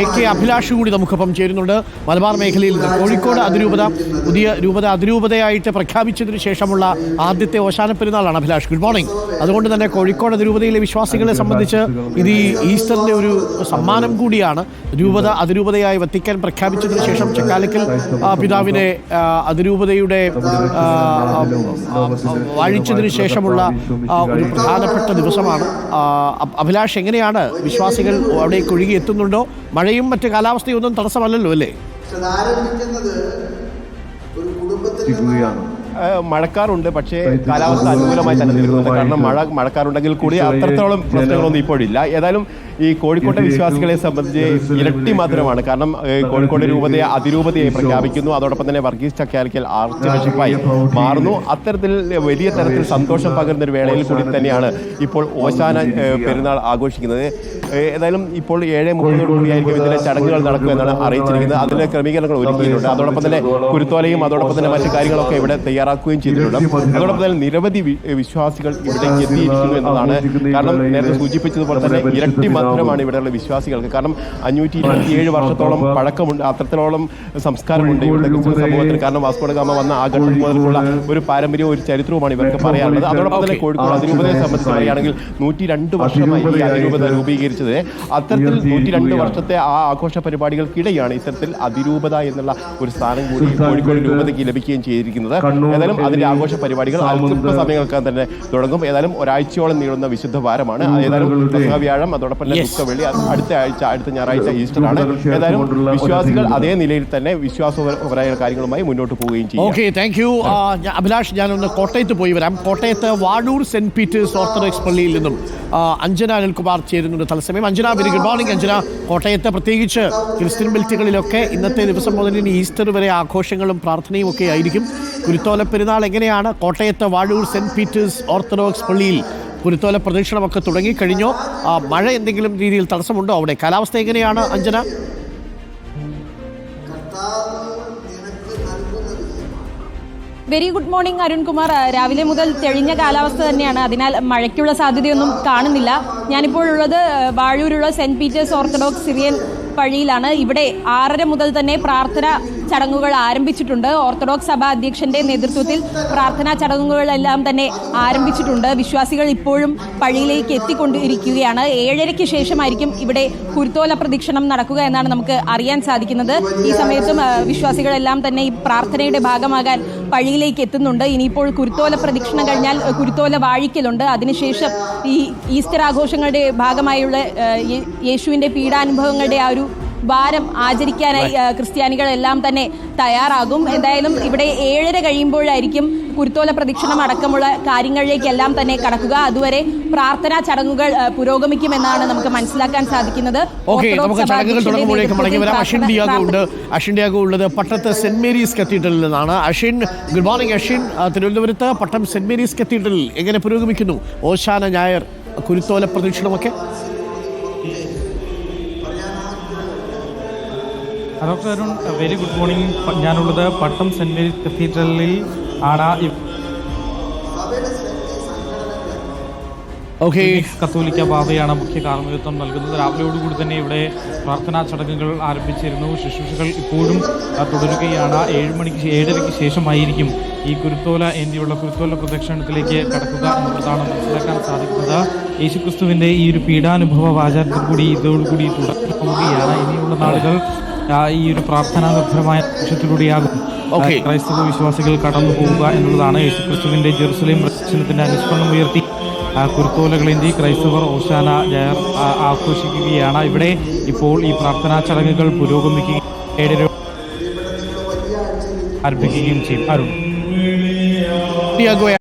A K Abhilash കൂടി നമുക്കൊപ്പം ചേരുന്നുണ്ട്. മലബാർ മേഖലയിൽ നിന്ന് കോഴിക്കോട് അതിരൂപത പുതിയ രൂപത അതിരൂപതയായിട്ട് പ്രഖ്യാപിച്ചതിന് ശേഷമുള്ള ആദ്യത്തെ ഓശാന പെരുന്നാളാണ് അഭിലാഷ്. ഗുഡ് മോർണിംഗ് അതുകൊണ്ട് തന്നെ കോഴിക്കോട് അതിരൂപതയിലെ വിശ്വാസികളെ സംബന്ധിച്ച് ഇത് ഈ ഈസ്റ്ററിന്റെ ഒരു സമ്മാനം കൂടിയാണ്. രൂപത അതിരൂപതയായി വത്തിക്കാൻ പ്രഖ്യാപിച്ചതിന് ശേഷം ചെക്കാലക്കൽ പിതാവിനെ അതിരൂപതയുടെ വാഴിച്ചതിന് ശേഷമുള്ള ഒരു പ്രധാനപ്പെട്ട ദിവസമാണ്. അഭിലാഷ് എങ്ങനെയാണ് വിശ്വാസികൾ അവിടേക്ക് ഒഴുകി എത്തുന്നുണ്ടോ മഴയും മറ്റു കാലാവസ്ഥയും ഒന്നും തടസ്സമല്ലല്ലോ അല്ലേ? മഴക്കാറുണ്ട് പക്ഷേ കാലാവസ്ഥ അനുകൂലമായി തന്നെ നിൽക്കുന്നുണ്ട്. കാരണം മഴ മഴക്കാറുണ്ടെങ്കിൽ കൂടി അത്രത്തോളം പ്രശ്നങ്ങളൊന്നും ഇപ്പോഴില്ല. ഏതായാലും ഈ കോഴിക്കോട്ടെ വിശ്വാസികളെ സംബന്ധിച്ച് ഇരട്ടി മധുരമാണ് കാരണം കോഴിക്കോട് രൂപതയെ അതിരൂപതയായി പ്രഖ്യാപിക്കുന്നു. അതോടൊപ്പം തന്നെ വർഗീസ് ചക്കാലിക്കൽ ആർച്ച് ബിഷപ്പായി മാറുന്നു. അത്തരത്തിൽ വലിയ തരത്തിൽ സന്തോഷം പകരുന്ന ഒരു വേളയിൽ കൂടി തന്നെയാണ് ഇപ്പോൾ ഓശാന പെരുന്നാൾ ആഘോഷിക്കുന്നത്. ഏതായാലും ഇപ്പോൾ ഏഴ് മുപ്പതോട് കൂടിയായിരിക്കും ഇതിലെ ചടങ്ങുകൾ നടക്കുക എന്നാണ് അറിയിച്ചിരിക്കുന്നത്. അതിലെ ക്രമീകരണങ്ങൾ ഒരുക്കിയിട്ടുണ്ട്. അതോടൊപ്പം തന്നെ കുരുത്തോലയും അതോടൊപ്പം തന്നെ മറ്റു കാര്യങ്ങളൊക്കെ ഇവിടെ തയ്യാറാക്കുകയും ചെയ്തിട്ടുണ്ട്. അതോടൊപ്പം തന്നെ നിരവധി വിശ്വാസികൾ ഇവിടേക്ക് എത്തിയിരിക്കുന്നു എന്നതാണ് കാരണം നേരത്തെ സൂചിപ്പിച്ചതുപോലെ തന്നെ ഇരട്ടി മധുരമാണ് ഇവിടെയുള്ള വിശ്വാസികൾക്ക്. കാരണം അഞ്ഞൂറ്റി ഇരുപത്തിയേഴ് വർഷത്തോളം പഴക്കമുണ്ട് അത്രത്തോളം സംസ്കാരമുണ്ട് ഇവിടുത്തെ ക്രിസ്ത്യൻ സമൂഹത്തിന്. കാരണം വാസ്കോഡ ഗാമ വന്ന ആ ഘട്ടം ഒരു പാരമ്പര്യവും ഒരു ചരിത്രവുമാണ് ഇവർക്ക് പറയാനുള്ളത്. അതോടൊപ്പം തന്നെ കോഴിക്കോട് അതിരൂപതയെ സംബന്ധിച്ച് പറയുകയാണെങ്കിൽ നൂറ്റി രണ്ട് വർഷമായി ഈ അതിരൂപത രൂപീകരിച്ചത്. അത്തരത്തിൽ നൂറ്റി രണ്ട് വർഷത്തെ ആ ആഘോഷ പരിപാടികൾക്കിടെയാണ് ഇത്തരത്തിൽ അതിരൂപത എന്നുള്ള ഒരു സ്ഥാനം കൂടി കോഴിക്കോട് രൂപതയ്ക്ക് ലഭിക്കുകയും ചെയ്തിരിക്കുന്നത്. ഏതായാലും അതിന്റെ ആഘോഷ പരിപാടികൾ അല്പ സമയങ്ങൾക്കകം തന്നെ തുടങ്ങും. ഏതായാലും ഒരാഴ്ചയോളം നീളുന്ന വിശുദ്ധ വാരമാണ്. ഏതായാലും വ്യാഴം അതോടൊപ്പം. ദുഃഖ വെള്ളി. അടുത്ത ആഴ്ച അടുത്ത ഞായറാഴ്ച ഈസ്റ്റർ ആണ് ഏതായാലും വിശ്വാസികൾ അതേ നിലയിൽ തന്നെ വിശ്വാസപരമായ കാര്യങ്ങളുമായി മുന്നോട്ട് പോവുകയും ചെയ്യും. ഓക്കെ താങ്ക് യു അഭിലാഷ് ഞാനൊന്ന് കോട്ടയത്ത് പോയി വരാം. കോട്ടയത്ത് വാഴൂർ സെന്റ് പീറ്റേഴ്സ് ഓർത്തഡോക്സ് പള്ളിയിൽ നിന്നും അഞ്ജന അനിൽകുമാർ ചേരുന്നുണ്ട് തത്സമയം. Anjana very good morning Anjana. കോട്ടയത്ത് പ്രത്യേകിച്ച് ക്രിസ്ത്യൻ ബെൽറ്റുകളിലൊക്കെ ഇന്നത്തെ ദിവസം മുതൽ ഇനി ഈസ്റ്റർ വരെ ആഘോഷങ്ങളും പ്രാർത്ഥനയും ഒക്കെ ആയിരിക്കും. കുരുത്തോല പെരുന്നാൾ എങ്ങനെയാണ്? കോട്ടയത്ത് വാഴൂർ സെന്റ് പീറ്റേഴ്സ് ഓർത്തഡോക്സ് പള്ളിയിൽ കുരുത്തോല പ്രദക്ഷിണമൊക്കെ തുടങ്ങിക്കഴിഞ്ഞോ. മഴ എന്തെങ്കിലും രീതിയിൽ തടസ്സമുണ്ടോ അവിടെ? കാലാവസ്ഥ എങ്ങനെയാണ് Anjana? Very good morning Arunkumar. രാവിലെ മുതൽ തെളിഞ്ഞ കാലാവസ്ഥ തന്നെയാണ്. അതിനാൽ മഴയ്ക്കുള്ള സാധ്യതയൊന്നും കാണുന്നില്ല. ഞാനിപ്പോൾ ഉള്ളത് വാഴൂരുള്ള സെന്റ് പീറ്റേഴ്സ് ഓർത്തഡോക്സ് സിറിയൻ പള്ളിയിലാണ്. ഇവിടെ ആറര മുതൽ തന്നെ പ്രാർത്ഥന ചടങ്ങുകൾ ആരംഭിച്ചിട്ടുണ്ട്. ഓർത്തഡോക്സ് സഭ അധ്യക്ഷന്റെ നേതൃത്വത്തിൽ പ്രാർത്ഥനാ ചടങ്ങുകളെല്ലാം തന്നെ ആരംഭിച്ചിട്ടുണ്ട്. വിശ്വാസികൾ ഇപ്പോഴും പള്ളിയിലേക്ക് എത്തിക്കൊണ്ടിരിക്കുകയാണ്. ഏഴരയ്ക്ക് ശേഷമായിരിക്കും ഇവിടെ കുരുത്തോല പ്രദക്ഷിണം നടക്കുക എന്നാണ് നമുക്ക് അറിയാൻ സാധിക്കുന്നത്. ഈ സമയത്തും വിശ്വാസികളെല്ലാം തന്നെ ഈ പ്രാർത്ഥനയുടെ ഭാഗമാകാൻ പള്ളിയിലേക്ക് എത്തുന്നുണ്ട്. ഇനിയിപ്പോൾ കുരുത്തോല പ്രദക്ഷിണം കഴിഞ്ഞാൽ കുരുത്തോല വാഴിക്കലുണ്ട്. അതിനുശേഷം ഈ ഈസ്റ്റർ ആഘോഷങ്ങളുടെ ഭാഗമായുള്ള യേശുവിന്റെ പീഡാനുഭവങ്ങളുടെ ആ ഒരു വാരം ആചരിക്കാനായി ക്രിസ്ത്യാനികളെല്ലാം തന്നെ തയ്യാറാകും. എന്തായാലും ഇവിടെ ഏഴര കഴിയുമ്പോഴായിരിക്കും കുരുത്തോല പ്രദക്ഷിണം അടക്കമുള്ള കാര്യങ്ങളിലേക്കെല്ലാം തന്നെ കടക്കുക. അതുവരെ പ്രാർത്ഥനാ ചടങ്ങുകൾ പുരോഗമിക്കുമെന്നാണ് നമുക്ക് മനസ്സിലാക്കാൻ സാധിക്കുന്നത്. ഓക്കെ നമുക്ക് ചടങ്ങുകൾ അധ്യക്ഷന്റെ തുടങ്ങുമ്പോഴേക്ക് വരാം. അഷിൻ ഉണ്ട്. പ്രാർത്ഥന- ഉള്ളത് പട്ടത്ത് സെന്റ് മേരീസ് കത്തീഡ്രലിൽ നിന്നാണ്. അഷിൻ ഗുഡ് മോർണിംഗ് അഷിൻ തിരുവനന്തപുരത്ത് പട്ടം സെന്റ് മേരീസ് കത്തീഡ്രലിൽ എങ്ങനെ പുരോഗമിക്കുന്നു? ഓശാന ഞായർ കുരുത്തോല പ്രദക്ഷിണമൊക്കെ? Doctor Arun very good morning ഞാനുള്ളത് പട്ടം സെന്റ് മേരീസ് കത്തീഡ്രലിൽ ആണ് ഓക്കെ കത്തോലിക്ക ബാബയാണ് മുഖ്യ കാർമ്മികത്വം നൽകുന്നത്. രാവിലെയോടുകൂടി തന്നെ ഇവിടെ പ്രാർത്ഥനാ ചടങ്ങുകൾ ആരംഭിച്ചിരുന്നു. ശുശ്രൂഷകൾ ഇപ്പോഴും തുടരുകയാണ്. ഏഴ് മണിക്ക് ഏഴരയ്ക്ക് ശേഷമായിരിക്കും ഈ കുരുത്തോല എന്തിയുള്ള കുരുത്തോല പ്രദക്ഷിണത്തിലേക്ക് കടക്കുക എന്നുള്ളതാണ് മനസ്സിലാക്കാൻ സാധിക്കുന്നത്. യേശുക്രിസ്തുവിന്റെ ഈ ഒരു പീഡാനുഭവ വാചാരത്തിൽ കൂടി ഇതോടുകൂടി തുടർന്ന് പോവുകയാണ് ഇനിയുള്ള നാളുകൾ ഈ ഒരു പ്രാർത്ഥനാ നിർഭരമായ ലക്ഷ്യത്തിലൂടെയാകും ക്രൈസ്തവ വിശ്വാസികൾ കടന്നു പോവുക എന്നുള്ളതാണ് യേശുക്രിസ്തുവിന്റെ ജെറുസലേം പ്രദർശനത്തിന്റെ അനുസ്മരണം ഉയർത്തി. ആ, കുരുത്തോലകളേന്തി ക്രൈസ്തവർ ഓശാന ജയർ ആഘോഷിക്കുകയാണ്. ഇവിടെ ഇപ്പോൾ ഈ പ്രാർത്ഥനാ ചടങ്ങുകൾ പുരോഗമിക്കുകയും ആരംഭിക്കുകയും ചെയ്യും. അരുൺ.